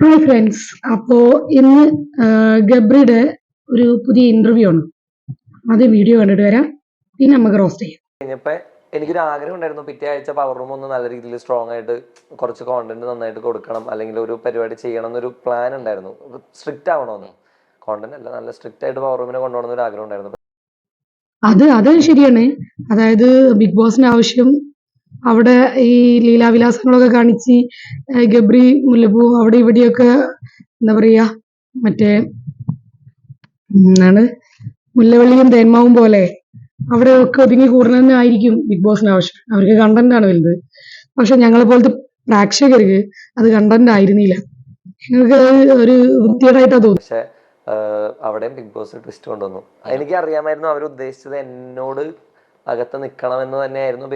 Hi friends അപ്പോ ഇന്ന് ഗബ്രിയുടെ ഒരു പുതിയ ഇന്റർവ്യൂ ആണ്. അത് വീഡിയോ കണ്ടിട്ട് വരാം. പിന്നെ നമുക്ക് റോസ്റ്റ് ചെയ്യാം. എനിക്കൊരു ആഗ്രഹം ഉണ്ടായിരുന്നു. പിറ്റേ ആഴ്ച പവർ റൂം ഒന്ന് നല്ല രീതിയിൽ സ്ട്രോങ് ആയിട്ട് കുറച്ച് കോണ്ടന്റ് നന്നായിട്ട് കൊടുക്കണം. അല്ലെങ്കിൽ ഒരു പരിപാടി ചെയ്യണം എന്നൊരു പ്ലാൻ ഉണ്ടായിരുന്നു. സ്ട്രിക്റ്റ് ആവണമെന്ന് കോണ്ടന്റ് അല്ല നല്ല സ്ട്രിക്റ്റ് ആയിട്ട് പവർ റൂമിനെ കൊണ്ടുപോകണം ആഗ്രഹം ഉണ്ടായിരുന്നു. അത് അത് ശരിയാണ്. അതായത് ബിഗ് ബോസിന് ആവശ്യം അവിടെ ഈ ലീലാവിലാസങ്ങളൊക്കെ കാണിച്ച് ഗബ്രി മുല്ലപ്പൂ അവിടെ ഇവിടെയൊക്കെ എന്താ പറയാ മറ്റേ എന്താണ് മുല്ലവള്ളിയും തേന്മാവും പോലെ അവിടെ ഒക്കെ ഒതുങ്ങി കൂടണമെന്നായിരിക്കും ബിഗ് ബോസിന് ആവശ്യം. അവർക്ക് കണ്ടന്റ് ആണ് വലുത്. പക്ഷെ ഞങ്ങളെ പോലത്തെ പ്രേക്ഷകർക്ക് അത് കണ്ടന്റ് ആയിരുന്നില്ല. ഞങ്ങൾക്ക് അത് ഒരു വൃത്തികേടായിട്ടാ തോന്നി പക്ഷെ അവിടെയും ബിഗ് ബോസ് ട്വിസ്റ്റ് കൊണ്ടുവന്നു. എനിക്ക് അറിയാമായിരുന്നു അവർ ഉദ്ദേശിച്ചത് എന്നോട് അകത്ത് നിൽക്കണം എന്ന് തന്നെയായിരുന്നു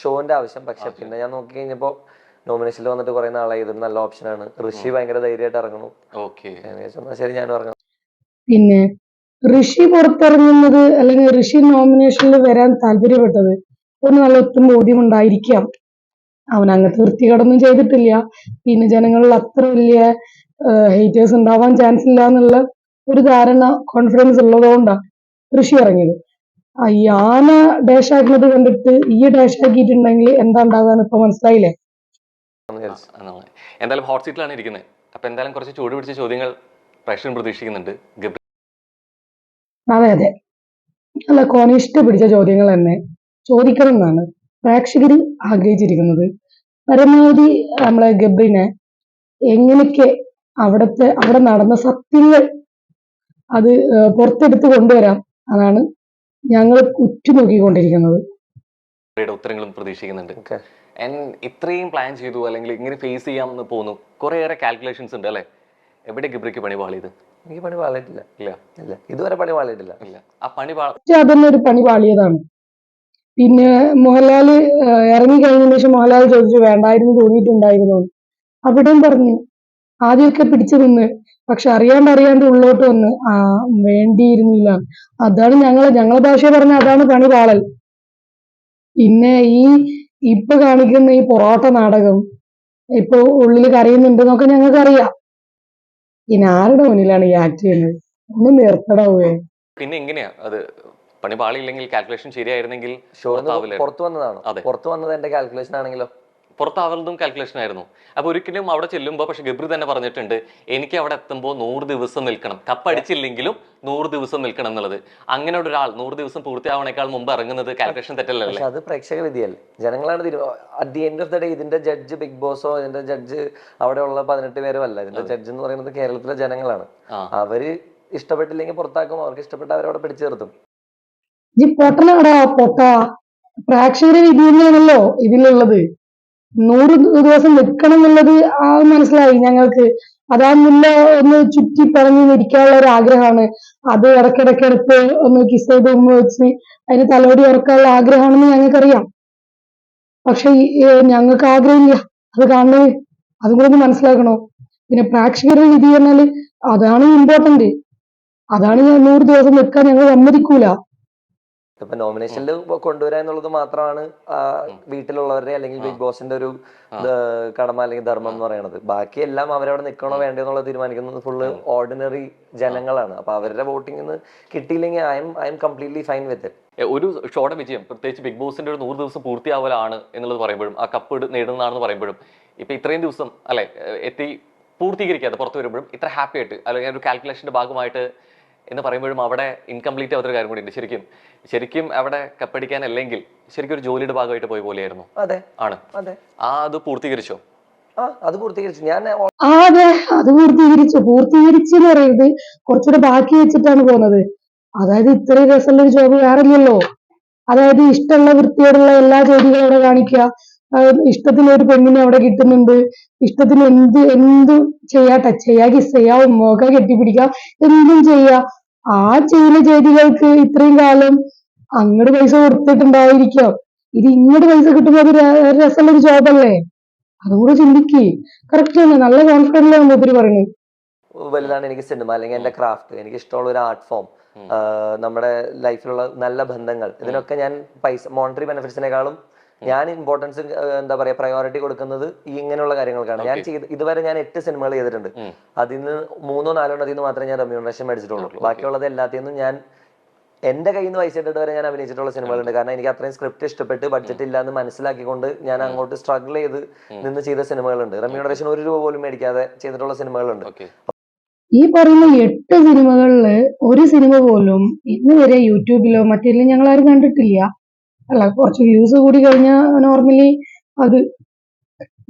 ഷോന്റെ ആവശ്യം. പക്ഷെ പിന്നെ ഞാൻ നോക്കി കഴിഞ്ഞപ്പോ നോമിനേഷനിൽ വന്നിട്ട് കുറെ നാളായി. ഇതൊരു നല്ല ഓപ്ഷനാണ് ഋഷി ഭയങ്കര ധൈര്യമായിട്ട് ഇറങ്ങണു ശരി ഞാൻ ഇറങ്ങാം. പിന്നെ ഋഷി പുറത്തിറങ്ങുന്നത് അല്ലെങ്കിൽ ഋഷി നോമിനേഷനിൽ വരാൻ താല്പര്യപ്പെട്ടത് ഒരു നല്ല ഒത്തും ബോധ്യം ഉണ്ടായിരിക്കാം. അവൻ അങ്ങനത്തെ വൃത്തികേടൊന്നും ചെയ്തിട്ടില്ല. പിന്നെ ജനങ്ങളിൽ അത്ര വലിയ ഹേറ്റേഴ്സ് ഉണ്ടാവാൻ ചാൻസ് ഇല്ല എന്നുള്ള ഒരു ധാരണ കോൺഫിഡൻസ് ഉള്ളതുകൊണ്ടാണ് ഋഷി ഇറങ്ങിയത്. ഈ ആന ഡാഷ് ആക്കുന്നത് കണ്ടിട്ട് ഈ ഡാഷ് ആക്കിയിട്ടുണ്ടെങ്കിൽ എന്താ ഉണ്ടാകാന്ന് ഇപ്പൊ മനസ്സിലായില്ലേ? എന്തായാലും ഹോട്ട് സീറ്റിലാണ് ഇരിക്കുന്നത് അപ്പൊ എന്തായാലും കുറച്ച് ചൂട് പിടിച്ച ചോദ്യങ്ങൾ പ്രേക്ഷകൻ പ്രതീക്ഷിക്കുന്നുണ്ട്. അതെ അതെ. അല്ല കോണിഷ്ട പിടിച്ച ചോദ്യങ്ങൾ തന്നെ ചോദിക്കണം എന്നാണ് പ്രേക്ഷകർ ആഗ്രഹിച്ചിരിക്കുന്നത്. പരമാവധി നമ്മളെ ഗബ്രിനെ എങ്ങനെയൊക്കെ അവിടുത്തെ അവിടെ നടന്ന സത്യങ്ങൾ അത് പുറത്തെടുത്ത് കൊണ്ടുവരാം അതാണ് ഞങ്ങൾ ഉറ്റുനോക്കിക്കൊണ്ടിരിക്കുന്നത്. ഉത്തരങ്ങളും പ്രതീക്ഷിക്കുന്നുണ്ട്. ഇത്രയും പ്ലാൻ ചെയ്തു അല്ലെങ്കിൽ ഇങ്ങനെ ഫേസ് ചെയ്യാമെന്ന് പോകുന്നു കുറേയേറെ കാൽക്കുലേഷൻസ് ഉണ്ട് അല്ലേ? എവിടെ ഗിബ്രിക്ക് പണി പാളിയത്? എനിക്ക് പണി പാളിയിട്ടില്ല. ഇല്ല ഇല്ല. ഇതുവരെ പണി പാളിയിട്ടില്ല. ഇല്ല. ആ പണി അതന്നെ ഒരു പണി പാളിയതാണ്. പിന്നെ മോഹൻലാൽ ഇറങ്ങി കഴിഞ്ഞതിന് ശേഷം മോഹൻലാൽ ചോദിച്ചു വേണ്ടായിരുന്നു തോന്നിയിട്ടുണ്ടായിരുന്നു? അവിടെയും പറഞ്ഞു ആദ്യമൊക്കെ പിടിച്ചു നിന്ന് പക്ഷെ അറിയാണ്ട് അറിയാണ്ട് ഉള്ളോട്ട് വന്ന് ആ വേണ്ടിയിരുന്നില്ല. അതാണ് ഞങ്ങളെ ഞങ്ങളെ ഭാഷയെ പറഞ്ഞ അതാണ് പണി പാളൽ. പിന്നെ ഈ ഇപ്പൊ കാണിക്കുന്ന ഈ പൊറോട്ട നാടകം ഇപ്പൊ ഉള്ളിൽ കരയുന്നുണ്ടെന്നൊക്കെ ഞങ്ങൾക്ക് അറിയാം പിന്നെ ആരുടെ മുന്നിലാണ് ഈ ആക്ട് ചെയ്യുന്നത്? ഒന്ന് നിർത്തടാവേ. പിന്നെ എങ്ങനെയാ? അത് പണി പാളിയില്ലെങ്കിൽ കാൽക്കുലേഷൻ ശരിയായിരുന്നെങ്കിൽ. പുറത്തു വന്നതാണ്. പുറത്തു വന്നത് എന്റെ കാൽക്കുലേഷൻ ആണെങ്കിലോ? പുറത്താവുന്നതും കാൽക്കുലേഷൻ ആയിരുന്നു. അപ്പൊ ഒരിക്കലും അവിടെ ചെല്ലുമ്പോൾ പക്ഷെ ഗബ്രി തന്നെ പറഞ്ഞിട്ടുണ്ട് എനിക്ക് അവിടെ എത്തുമ്പോൾ നൂറ് ദിവസം നിൽക്കണം. കപ്പടിച്ചില്ലെങ്കിലും നൂറ് ദിവസം നിൽക്കണം എന്നുള്ളത്. അങ്ങനെ ഒരാൾ നൂറ് ദിവസം പൂർത്തിയാവണേക്കാൾ മുമ്പ് ഇറങ്ങുന്നത് കാൽക്കുലേഷൻ തെറ്റല്ലേ? പക്ഷെ അത് പ്രേക്ഷക വിധിയല്ലേ. ജനങ്ങളാണ് at the end of the day ഇതിന്റെ ജഡ്ജ് ബിഗ് ബോസോ ഇതിന്റെ ജഡ്ജ് അവിടെയുള്ള പതിനെട്ട് പേരും അല്ല. ഇതിന്റെ ജഡ്ജ് എന്ന് പറയുന്നത് കേരളത്തിലെ ജനങ്ങളാണ്. അവർ ഇഷ്ടപ്പെട്ടില്ലെങ്കിൽ പുറത്താക്കും അവർക്ക് ഇഷ്ടപ്പെട്ട അവരവിടെ പിടിച്ചു നിർത്തും. ഈ പൊട്ടനാടാ പൊട്ട? പ്രേക്ഷകരുടെ വിധി തന്നെയാണല്ലോ ഇതിലുള്ളത്. നൂറ് ദിവസം നിൽക്കണം എന്നുള്ളത് ആ മനസ്സിലായി ഞങ്ങൾക്ക്. അതാ മുന്നേ ഒന്ന് ചുറ്റി പറഞ്ഞു ഇരിക്കാനുള്ള ഒരു ആഗ്രഹമാണ്. അത് ഇടയ്ക്കിടയ്ക്ക് എടുത്ത് ഒന്ന് കിസ് ചെയ്ത് ഉമ്മ വെച്ച് അതിന് തലോടി ഉറക്കാനുള്ള ആഗ്രഹമാണെന്ന് ഞങ്ങൾക്കറിയാം. പക്ഷെ ഞങ്ങൾക്ക് ആഗ്രഹമില്ല. അത് കാണുന്നത് അതും കൂടെ ഒന്ന് മനസ്സിലാക്കണോ? പിന്നെ പ്രേക്ഷകരുടെ വിധി പറഞ്ഞാൽ അതാണ് ഇമ്പോർട്ടന്റ് അതാണ് നൂറ് ദിവസം നിൽക്കാൻ ഞങ്ങൾ സമ്മതിക്കൂല. ഇപ്പൊ നോമിനേഷനിൽ കൊണ്ടുവരിക എന്നുള്ളത് മാത്രമാണ് വീട്ടിലുള്ളവരുടെ അല്ലെങ്കിൽ ബിഗ് ബോസിന്റെ ഒരു കടമ അല്ലെങ്കിൽ ധർമ്മം എന്ന് പറയുന്നത് ബാക്കി എല്ലാം അവരവിടെ നിൽക്കണോ വേണ്ടോ എന്നുള്ളത് തീരുമാനിക്കുന്നത് ഫുള്ള് ഓർഡിനറി ജനങ്ങളാണ്. അപ്പൊ അവരുടെ വോട്ടിംഗ് കിട്ടിയില്ലെങ്കിൽ I am I am completely fine with it ഒരു ഷോടെ വിജയം പ്രത്യേകിച്ച് ബിഗ് ബോസിന്റെ ഒരു നൂറ് ദിവസം പൂർത്തിയാവലാണ് എന്നുള്ളത് പറയുമ്പോഴും ആ കപ്പ് നേടുന്നതാണെന്ന് പറയുമ്പോഴും ഇപ്പൊ ഇത്രയും ദിവസം അല്ലെ എത്തി പൂർത്തീകരിക്കാതെ പുറത്തു വരുമ്പോഴും ഇത്ര ഹാപ്പി ആയിട്ട് അല്ലെങ്കിൽ ഒരു കാൽക്കുലേഷന്റെ ഭാഗമായിട്ട് എന്ന് പറയുമ്പോഴും അവിടെ ഇൻകംപ്ലീറ്റ് ആവാത്തൊരു കാര്യം കൂടി ഉണ്ട് ശരിക്കും ശരിക്കും അവിടെ കപ്പടിക്കാനല്ലെങ്കിൽ ശരിക്കും ഒരു ജോലിയുടെ ഭാഗമായിട്ട് പോയി പോലെയായിരുന്നു. അതെ ആണ്. അതെ. ആ അത് പൂർത്തീകരിച്ചോ? ആ അത് പൂർത്തീകരിച്ചു. ഞാൻ ആ അതെ അത് പൂർത്തീകരിച്ചു. പൂർത്തീകരിച്ചു എന്ന് പറയുന്നത് കുറച്ചുകൂടെ ബാക്കി വെച്ചിട്ടാണ് പോകുന്നത് അതായത് ഇത്രയും രസമുള്ള ഒരു ജോബ് വേറെ ഇല്ലല്ലോ അതായത് ഇഷ്ടമുള്ള വൃത്തിയോടുള്ള എല്ലാ ജോലികളും അവിടെ കാണിക്കുക. ഇഷ്ടത്തിന് ഒരു പെണ്ണിനെ അവിടെ കിട്ടുന്നുണ്ട്. ഇഷ്ടത്തിന് എന്ത് എന്തും ചെയ്യാ ടച്ച് ചെയ്യാ കിസ് ചെയ്യാ ഉമ്മൊക്കെ കെട്ടിപ്പിടിക്കാം. എന്തും ചെയ്യാ. ആ ചെയ്യുന്ന ചെയ്തികൾക്ക് ഇത്രയും കാലം അങ്ങോട്ട് പൈസ കൊടുത്തിട്ടുണ്ടായിരിക്കാം. ഇത് ഇങ്ങോട്ട് പൈസ കിട്ടുമ്പോൾ അത് രസമുള്ള ഒരു ജോബല്ലേ? അതുകൂടെ ചിന്തിക്ക്. കറക്റ്റ് തന്നെ. നല്ല കോൺഫിഡന്റിലാണ് മൂപ്പര് പറയുന്നത് വലുതാണ് എനിക്ക് സിനിമ അല്ലെങ്കിൽ എന്റെ ക്രാഫ്റ്റ് എനിക്ക് ഇഷ്ടമുള്ള ഒരു ആർട്ട് ഫോം നമ്മുടെ ലൈഫിലുള്ള നല്ല ബന്ധങ്ങൾ. ഇതിനൊക്കെ ഞാൻ പൈസ മോണിറ്ററി ബെനിഫിറ്റ്സിനേക്കാളും ഞാൻ ഇമ്പോർട്ടൻസ് എന്താ പറയാ പ്രയോറിറ്റി കൊടുക്കുന്നത് ഈ ഇങ്ങനെയുള്ള കാര്യങ്ങൾക്കാണ്. ഞാൻ ചെയ്ത് ഇതുവരെ ഞാൻ എട്ട് സിനിമകൾ ചെയ്തിട്ടുണ്ട്. അതിൽ നിന്ന് മൂന്നോ നാലോ അതിൽ നിന്ന് മാത്രമേ ഞാൻ റെമ്യൂണറേഷൻ മേടിച്ചിട്ടുള്ളൂ. ബാക്കിയുള്ളത് എല്ലാത്തിൽ നിന്നും ഞാൻ എന്റെ കയ്യിൽ നിന്ന് പൈസ ഇട്ടിട്ട് വരെ ഞാൻ അഭിനയിച്ചിട്ടുള്ള സിനിമകളുണ്ട്. കാരണം എനിക്ക് അത്രയും സ്ക്രിപ്റ്റ് ഇഷ്ടപ്പെട്ട് ബഡ്ജറ്റ് ഇല്ല എന്ന് മനസ്സിലാക്കിക്കൊണ്ട് ഞാൻ അങ്ങോട്ട് സ്ട്രഗിൾ ചെയ്ത് നിന്ന് ചെയ്ത സിനിമകളുണ്ട്. റെമ്യൂണറേഷൻ ഒരു രൂപ പോലും മേടിക്കാതെ ചെയ്തിട്ടുള്ള സിനിമകളുണ്ട്. ഈ പറയുന്ന എട്ട് സിനിമകളിൽ ഒരു സിനിമ പോലും ഇന്ന് വരെ യൂട്യൂബിലോ മറ്റെല്ലാം ഞങ്ങൾ ആരും കണ്ടിട്ടില്ല. അല്ല കുറച്ച് വ്യൂസ് കൂടി കഴിഞ്ഞാൽ നോർമലി അത്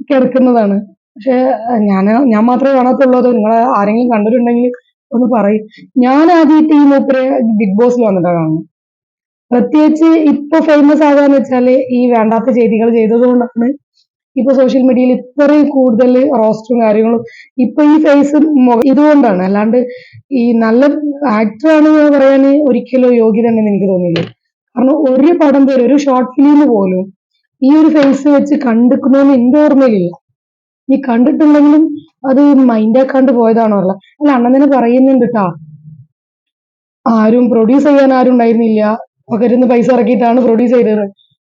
കിടക്കുന്നതാണ്. പക്ഷെ ഞാൻ ഞാൻ മാത്രമേ കാണാത്തുള്ളൂ. അതോ നിങ്ങൾ ആരെങ്കിലും കണ്ടിട്ടുണ്ടെങ്കിൽ ഒന്ന് പറയും. ഞാൻ ആദ്യമായിട്ട് ഈ മൂപ്പരെ ബിഗ് ബോസിൽ വന്നിട്ടാണ് കാണുന്നത് പ്രത്യേകിച്ച് ഇപ്പൊ ഫേമസ് ആകാന്ന് വെച്ചാൽ ഈ വേണ്ടാത്ത ചെയ്തികൾ ചെയ്തതുകൊണ്ടാണ് ഇപ്പൊ സോഷ്യൽ മീഡിയയിൽ ഇത്രയും കൂടുതൽ റോസ്റ്റും കാര്യങ്ങളും ഇപ്പൊ ഈ ഫേസ് ഇതുകൊണ്ടാണ്. അല്ലാണ്ട് ഈ നല്ല ആക്ടർ ആണെന്ന് പറയാൻ ഒരിക്കലും യോഗ്യത ഉണ്ടെന്ന് എനിക്ക് തോന്നിയില്ല. കാരണം ഒരു പടം പോലും ഒരു ഷോർട്ട് ഫിലിം പോലും ഈ ഒരു ഫേസ് വെച്ച് കണ്ടിരിക്കണമെന്ന് എന്റെ ഓർമ്മയിലില്ല. നീ കണ്ടിട്ടുണ്ടെങ്കിലും അത് മൈൻഡാക്കാണ്ട് പോയതാണോ അല്ല അല്ല അണ്ണൻ തന്നെ പറയുന്നുണ്ട് കേട്ടാ ആരും പ്രൊഡ്യൂസ് ചെയ്യാൻ ആരും ഉണ്ടായിരുന്നില്ല. പകരുന്ന പൈസ ഇറക്കിയിട്ടാണ് പ്രൊഡ്യൂസ് ചെയ്തത്.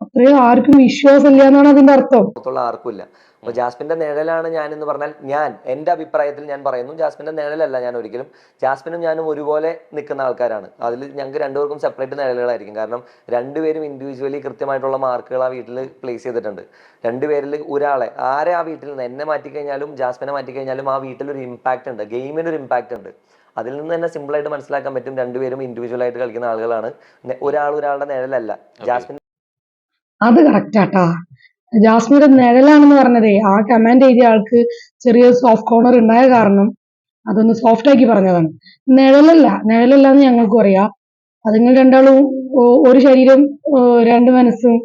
അത്രയും ആർക്കും വിശ്വാസം ഇല്ല എന്നാണ് അതിന്റെ അർത്ഥം. ആർക്കും ഇല്ല. അപ്പൊ ജാസ്മിന്റെ നിഴലാണ് ഞാൻ എന്ന് പറഞ്ഞാൽ ഞാൻ എന്റെ അഭിപ്രായത്തിൽ ഞാൻ പറയുന്നു ജാസ്മിന്റെ നിഴലല്ല ഞാൻ ഒരിക്കലും. ജാസ്മിനും ഞാനും ഒരുപോലെ നിൽക്കുന്ന ആൾക്കാരാണ്. അതിൽ ഞങ്ങൾക്ക് രണ്ടുപേർക്കും സെപ്പറേറ്റ് നിഴലുകളായിരിക്കും. കാരണം രണ്ടുപേരും ഇൻഡിവിജ്വലി കൃത്യമായിട്ടുള്ള മാർക്കുകൾ ആ വീട്ടിൽ പ്ലേസ് ചെയ്തിട്ടുണ്ട്. രണ്ടുപേരിൽ ഒരാളെ ആരെ ആ വീട്ടിൽ നിന്ന് എന്നെ മാറ്റിക്കഴിഞ്ഞാലും ജാസ്മിനെ മാറ്റിക്കഴിഞ്ഞാലും ആ വീട്ടിൽ ഒരു ഇമ്പാക്റ്റ് ഉണ്ട്. ഗെയിമിന് ഒരു ഇമ്പാക്റ്റ് ഉണ്ട്. അതിൽ നിന്ന് തന്നെ സിമ്പിൾ ആയിട്ട് മനസ്സിലാക്കാൻ പറ്റും രണ്ടുപേരും ഇൻഡിവിജ്വൽ ആയിട്ട് കളിക്കുന്ന ആളുകളാണ്. ഒരാൾ ഒരാളുടെ നിഴലല്ല. ജാസ്മിൻ അത് കറക്റ്റാട്ടാ ജാസ്മിയുടെ നിഴലാണെന്ന് പറഞ്ഞതേ ആ കമാൻഡ് എഴുതിയ ആൾക്ക് ചെറിയ സോഫ്റ്റ് കോർണർ ഉണ്ടായ കാരണം അതൊന്ന് സോഫ്റ്റ് ആക്കി പറഞ്ഞതാണ്. നിഴലല്ല നിഴലല്ല എന്ന് ഞങ്ങൾക്കും അറിയാം. അത് നിങ്ങൾ രണ്ടാളും ഒരു ശരീരം രണ്ട് മനസ്സും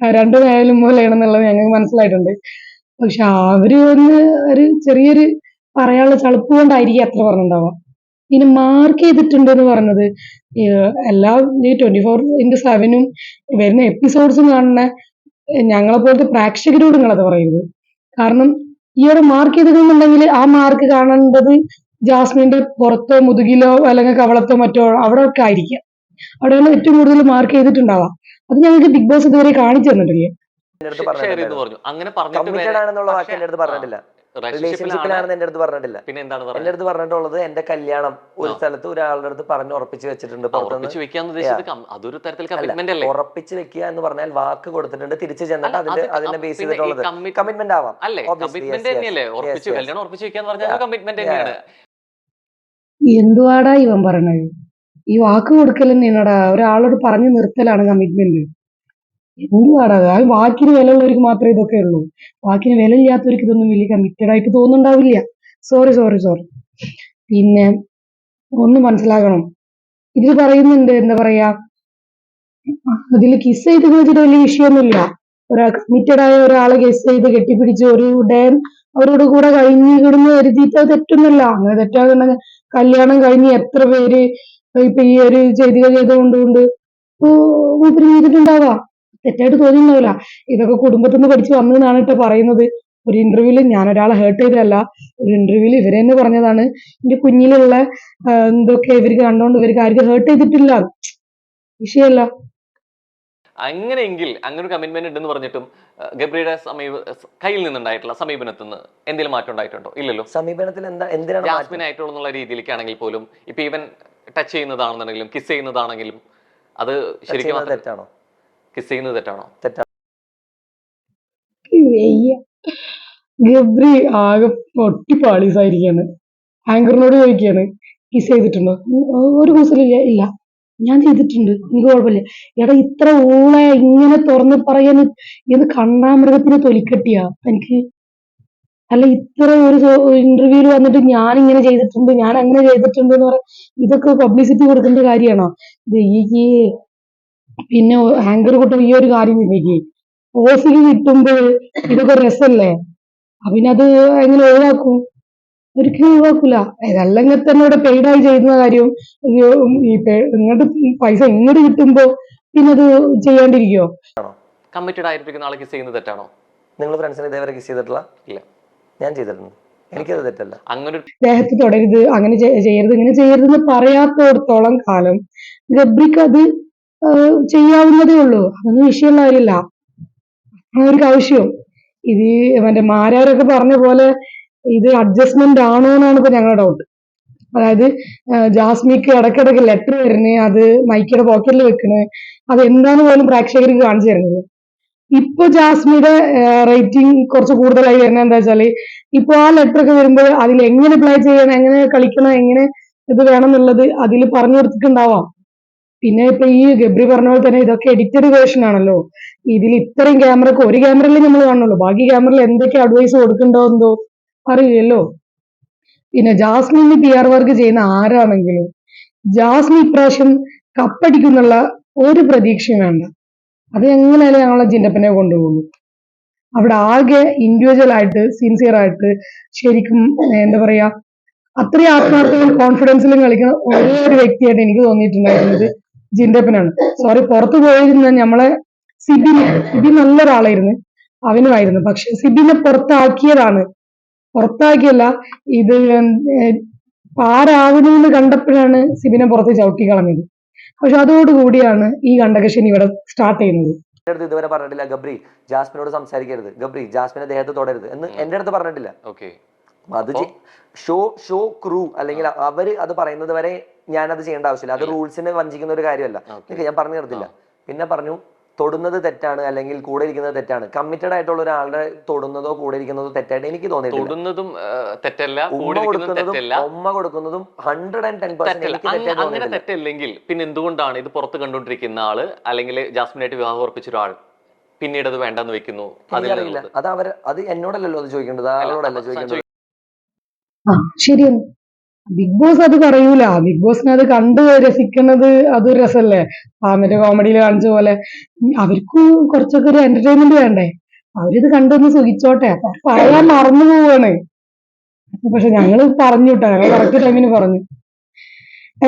രണ്ട് നിഴലും പോലെയാണെന്നുള്ളത് ഞങ്ങൾക്ക് മനസ്സിലായിട്ടുണ്ട്. പക്ഷെ അവർ ഒന്ന് ഒരു ചെറിയൊരു പറയാനുള്ള ചളുപ്പ് കൊണ്ടായിരിക്കും അത്ര പറഞ്ഞിട്ടുണ്ടാവുക. പിന്നെ മാർക്ക് ചെയ്തിട്ടുണ്ട് എന്ന് പറഞ്ഞത് എല്ലാ ട്വന്റി ഫോർ ഇന്റു സെവനും വരുന്ന എപ്പിസോഡ്സും കാണുന്ന ഏഹ് ഞങ്ങളെ പോലത്തെ പ്രേക്ഷകരോട് നിങ്ങളത് പറയരുത്. കാരണം ഈ ഒരു മാർക്ക് ചെയ്തിട്ടുണ്ടെങ്കിൽ ആ മാർക്ക് കാണേണ്ടത് ജാസ്മിന്റെ പുറത്തോ മുതുകിലോ അല്ലെങ്കിൽ കവളത്തോ മറ്റോ അവിടെ ഒക്കെ ആയിരിക്കാം. അവിടെയാണ് ഏറ്റവും കൂടുതൽ മാർക്ക് ചെയ്തിട്ടുണ്ടാവാം അത് ഞങ്ങൾക്ക് ബിഗ് ബോസ് ഇതുവരെ കാണിച്ചു തന്നിട്ടില്ല. അങ്ങനെ പറഞ്ഞിട്ട് കമ്മിറ്റഡ് ആണെന്നുള്ള വാക്ക് പക്ഷേ- അടുത്ത് പറഞ്ഞിട്ടില്ല. റിലേഷൻഷിപ്പിലാണെന്ന് എന്റെ അടുത്ത് പറഞ്ഞിട്ടില്ല. പിന്നെ എന്താണ് എന്റെ അടുത്ത് പറഞ്ഞിട്ടുള്ളത് എന്റെ കല്യാണം ഒരു. സ്ഥലത്ത് ഒരാളുടെ അടുത്ത് പറഞ്ഞ് ഉറപ്പിച്ച് വെച്ചിട്ടുണ്ട്. അതൊരു തരത്തിൽ അല്ല, കമ്മിറ്റ്മെന്റ് അല്ലേ? ഉറപ്പിച്ച് വെക്കുക എന്ന് പറഞ്ഞാൽ വാക്ക് കൊടുത്തിട്ടുണ്ട് തിരിച്ചു ചെന്നിട്ട് അതിന്റെ അതിന്റെ ബേസ് ചെയ്തിട്ടുള്ളത്. കമ്മിറ്റ്മെന്റ് ആവാം. അല്ലേ? കമ്മിറ്റ്മെന്റ്. തന്നെയല്ലേ? ഉറപ്പിച്ച് കല്യാണം ഉറപ്പിച്ച് വെക്കാന്ന് പറഞ്ഞാൽ. കമ്മിറ്റ്മെന്റ് തന്നെയാണ്. എന്തുവാടാ ഇവൻ പറഞ്ഞത്? ഈ വാക്ക് കൊടുക്കൽ തന്നെയാണടാ ഒരാളോട് പറഞ്ഞു നിർത്തലാണ് കമ്മിറ്റ്മെന്റ് എന്തുവാടാ? അത്? വാക്കിന് വില ഉള്ളവർക്ക് മാത്രമേ ഇതൊക്കെ ഉള്ളൂ. വാക്കിന് വില ഇല്ലാത്തവർക്ക് ഇതൊന്നും വലിയ കമ്മിറ്റഡ് ആയിട്ട് തോന്നുന്നുണ്ടാവില്ല. സോറി സോറി സോറി പിന്നെ ഒന്ന് മനസ്സിലാക്കണം. ഇതിൽ പറയുന്നുണ്ട് എന്താ പറയാ? അതിൽ കിസ് ചെയ്ത് വെച്ചിട്ട് വലിയ വിഷയമൊന്നുമില്ല. ഒരാൾ കമ്മിറ്റഡ് ആയ ഒരാളെ കിസ് ചെയ്ത് കെട്ടിപ്പിടിച്ച് ഒരു അവരോട് കൂടെ കഴിഞ്ഞ് കിടന്ന് കരുതിയിട്ട് അത് തെറ്റൊന്നുമല്ല. അങ്ങനെ തെറ്റാകുന്ന കല്യാണം കഴിഞ്ഞ് എത്ര പേര് ഇപ്പൊ ഈ ഒരു ചെയ്തികൾ ചെയ്തുകൊണ്ടുകൊണ്ട് മൂപ്പര് ചെയ്തിട്ടുണ്ടാവാം. തെറ്റായിട്ട് തോന്നിയിട്ടുണ്ടാവില്ല ഇതൊക്കെ കുടുംബത്തിൽ നിന്ന് പഠിച്ചു വന്നതെന്നാണ് ഇപ്പൊ പറയുന്നത്. ഒരു ഇന്റർവ്യൂവിൽ ഞാൻ ഒരാളെ ഹേർട്ട് ചെയ്തതല്ല. ഒരു ഇന്റർവ്യൂവിൽ ഇവർ തന്നെ പറഞ്ഞതാണ്. എന്റെ കുഞ്ഞിലുള്ള എന്തൊക്കെ ഇവർക്ക് കണ്ടോണ്ട് ഇവർക്ക് ആർക്കും ഹേർട്ട് ചെയ്തിട്ടില്ല. വിഷയമല്ല അങ്ങനെയെങ്കിൽ അങ്ങനെ ഒരു കമ്മിറ്റ്മെന്റ് ഉണ്ടെന്ന് പറഞ്ഞിട്ടും ഗബ്രിയുടെ സമീപ കയ്യിൽ നിന്നുണ്ടായിട്ടുള്ള സമീപനത്തിൽ നിന്ന് എന്തെങ്കിലും മാറ്റം ഉണ്ടായിട്ടുണ്ടോ? ഇല്ലല്ലോ. സമീപനത്തിൽ എന്താ എന്തിനാണ്? ജാസ്മിൻ ആയിട്ടുള്ള രീതിയിലേക്കാണെങ്കിൽ പോലും ഇപ്പൊ ഈവൻ ടച്ച് ചെയ്യുന്നതാണെന്നുണ്ടെങ്കിലും കിസ് ചെയ്യുന്നതാണെങ്കിലും അത് ശരിക്കും തെറ്റാണോ? കിസ് ചെയ്യുന്നത് തെറ്റാണോ? വയ്യ ഗബ്രി ആകെ പൊട്ടി പാളീസായിരിക്കാണ്. ആങ്കറിനോട് ചോദിക്കാണ് കിസ് ചെയ്തിട്ടുണ്ടോ? ഒരു കൂസലില്ല ഇല്ല. ഞാൻ ചെയ്തിട്ടുണ്ട് എനിക്ക് കുഴപ്പമില്ല. എടാ ഇത്ര ഊള ഇങ്ങനെ തുറന്ന് പറയാൻ ഇത് കണ്ടാമൃഗത്തിന് തൊലിക്കെട്ടിയാ? എനിക്ക് അല്ല ഇത്ര ഒരു ഇന്റർവ്യൂൽ വന്നിട്ട് ഞാൻ ഇങ്ങനെ ചെയ്തിട്ടുണ്ട് ഞാൻ അങ്ങനെ ചെയ്തിട്ടുണ്ട് എന്ന് പറയാം ഇതൊക്കെ പബ്ലിസിറ്റി കൊടുക്കേണ്ട കാര്യമാണോ? ഈ പിന്നെ ആങ്കർ കൂട്ടം ഈ ഒരു കാര്യം ചിന്തിക്ക് ഓസിൽ കിട്ടുമ്പോൾ ഇതൊക്കെ രസല്ലേ? അപ്പൊ അത് എങ്ങനെ ഒഴിവാക്കും? ഒരിക്കലും ഒഴിവാക്കൂല. അതല്ലെങ്കിൽ തന്നെ ഇവിടെ പെയ്ഡായി ചെയ്യുന്ന കാര്യം ഈ ഇങ്ങോട്ട് പൈസ ഇങ്ങോട്ട് കിട്ടുമ്പോ പിന്നെ അത് ചെയ്യാണ്ടിരിക്കോ കമ്മിറ്റഡ് ആയിരിക്കുന്ന ആളെ കിസ് ചെയ്യുന്നത് തെറ്റാണോ? നിങ്ങൾ ഫ്രണ്ട്സിനെ ഇതേവരെ കിസ് ചെയ്തിട്ടില്ല? ഇല്ല. ഞാൻ ചെയ്തിട്ടുണ്ട്. എനിക്കത് തെറ്റല്ല. അങ്ങനെ ദേഹത്ത് തുടരുത് അങ്ങനെ ചെയ്യരുത് ഇങ്ങനെ ചെയ്യരുത് എന്ന് പറയാത്തോടത്തോളം കാലം. ഗബ്രിക്ക് അത് ചെയ്യാവുന്നതേ ഉള്ളൂ. അതൊന്നും വിഷയമുള്ള കാര്യമില്ല അവർക്ക് ആവശ്യം ഇത് മറ്റേ മാരാരൊക്കെ പറഞ്ഞ പോലെ ഇത് അഡ്ജസ്റ്റ്മെന്റ് ആണോ എന്നാണ് ഇപ്പൊ ഞങ്ങളുടെ ഡൗട്ട് അതായത് ജാസ്മിക്ക് ഇടയ്ക്കിടയ്ക്ക് ലെറ്റർ വരുന്നേ അത് മൈക്കിയുടെ പോക്കറ്റിൽ വെക്കണ് അത് എന്താന്ന് പോലും പ്രേക്ഷകർക്ക് കാണിച്ചു തരുന്നത് ഇപ്പൊ ജാസ്മിയുടെ റേറ്റിംഗ് കുറച്ച് കൂടുതലായി വരുന്നത് എന്താ വെച്ചാൽ ഇപ്പൊ ആ ലെറ്റർ ഒക്കെ വരുമ്പോൾ അതിൽ എങ്ങനെ പ്ലേ ചെയ്യണം എങ്ങനെ കളിക്കണം എങ്ങനെ ഇത് വേണം എന്നുള്ളത് അതിൽ പറഞ്ഞു കൊടുത്തിട്ടുണ്ടാവാം. പിന്നെ ഇപ്പൊ ഈ ഗബ്രി പറഞ്ഞ പോലെ തന്നെ ഇതൊക്കെ എഡിറ്റഡ് വേർഷൻ ആണല്ലോ. ഇതിൽ ഇത്രയും ക്യാമറക്ക് ഒരു ക്യാമറയിൽ നമ്മൾ കാണുള്ളൂ ബാക്കി ക്യാമറയിൽ എന്തൊക്കെ അഡ്വൈസ് കൊടുക്കണ്ടോ എന്തോ അറിയില്ലല്ലോ. പിന്നെ ജാസ്മിന് പി ആർ വർക്ക് ചെയ്യുന്ന ആരാണെങ്കിലും ജാസ്മിൻ ഇപ്രാവശ്യം കപ്പടിക്കുന്നുള്ള ഒരു പ്രതീക്ഷയും വേണ്ട. അത് എങ്ങനെയാലും ഞങ്ങളെ ജിൻഡപ്പനെ കൊണ്ടുപോകും. അവിടെ ആകെ ഇൻഡിവിജ്വൽ ആയിട്ട് സിൻസിയർ ആയിട്ട് ശരിക്കും എന്താ പറയാ അത്രയും ആത്മാർത്ഥവും കോൺഫിഡൻസിലും കളിക്കുന്ന ഒരേ ഒരു വ്യക്തിയായിട്ട് എനിക്ക് തോന്നിയിട്ടുണ്ടായിരുന്നത് ജിൻഡപ്പനാണ് സോറി പുറത്തു പോയിരുന്ന നമ്മളെ സിബിന് സിബി നല്ലൊരാളായിരുന്നു. അവനുമായിരുന്നു. പക്ഷെ സിബിനെ പുറത്താക്കിയതാണ്. പുറത്താക്കിയല്ല ഇത് ഏർ ആരാകുന്നു കണ്ടപ്പോഴാണ് സിബിനെ പുറത്ത് ചവിട്ടി കളഞ്ഞത്. പക്ഷെ അതോടുകൂടിയാണ് ഈ കണ്ടകശനി ഇവിടെ സ്റ്റാർട്ട് ചെയ്യുന്നത്. എന്റെ അടുത്ത് ഇതുവരെ പറഞ്ഞിട്ടില്ല. ഗബ്രി ജാസ്മിനോട് സംസാരിക്കരുത്. ഗബ്രി ജാസ്മിനെ ദേഹത്ത് തൊടരുത് എന്ന് എന്റെ അടുത്ത് പറഞ്ഞിട്ടില്ല. ഓക്കെ. അത് ഷോ ഷോ ക്രൂ അല്ലെങ്കിൽ അവർ അത് പറയുന്നത് വരെ ഞാൻ അത് ചെയ്യേണ്ട ആവശ്യമില്ല. അത് റൂൾസിനെ വഞ്ചിക്കുന്ന ഒരു കാര്യമല്ല. ഞാൻ പറഞ്ഞു നിർത്തില്ല പിന്നെ പറഞ്ഞു തൊടുന്നത് തെറ്റാണ് അല്ലെങ്കിൽ കൂടെ ഇരിക്കുന്നത് തെറ്റാണ്. കമ്മിറ്റഡ് ആയിട്ടുള്ള ഒരാളുടെ തൊടുന്നതോ കൂടെ ഇരിക്കുന്നതോ തെറ്റായിട്ട് എനിക്ക് തോന്നിയിട്ടില്ല. തൊടുന്നതും തെറ്റല്ല ഉമ്മ കൊടുക്കുന്നതും ഉമ്മ കൊടുക്കുന്നതും ഹൺഡ്രഡ് ആൻഡ് ടെൻ പെർസെന്റ് അങ്ങനെ തെറ്റല്ലെങ്കിൽ പിന്നെ എന്തുകൊണ്ടാണ് ഇത് പുറത്ത് കണ്ടുകൊണ്ടിരിക്കുന്ന ആൾ അല്ലെങ്കിൽ ജാസ്മിനായിട്ട് വിവാഹം ഉറപ്പിച്ച ഒരാൾ പിന്നീട് അത് വേണ്ടെന്ന് വെക്കുന്നു അതറിയില്ല അത് അവർ അത് എന്നോടല്ലല്ലോ അത് ചോദിക്കേണ്ടത്. ആളോടല്ല ചോദിക്കേണ്ടത്? ആ ശരിയാണ് ബിഗ് ബോസ് അത് പറയൂല. ബിഗ് ബോസിനെ അത് കണ്ട് രസിക്കുന്നത് അതൊരു രസല്ലേ? ആ മറ്റേ കോമഡിയിൽ കാണിച്ച പോലെ. അവർക്ക് കുറച്ചൊക്കെ ഒരു എന്റർടൈൻമെന്റ് വേണ്ടേ? അവരിത് കണ്ടൊന്ന് സുഖിച്ചോട്ടെ. പറയാൻ മറന്നു പോവാണ്. പക്ഷെ ഞങ്ങൾ പറഞ്ഞു കേട്ടോ ഞങ്ങൾ കറക്റ്റ് ടൈമിന് പറഞ്ഞു.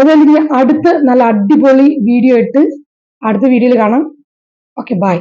ഇനി അടുത്ത നല്ല അടിപൊളി വീഡിയോ ഇട്ട് അടുത്ത വീഡിയോയിൽ കാണാം. Okay bye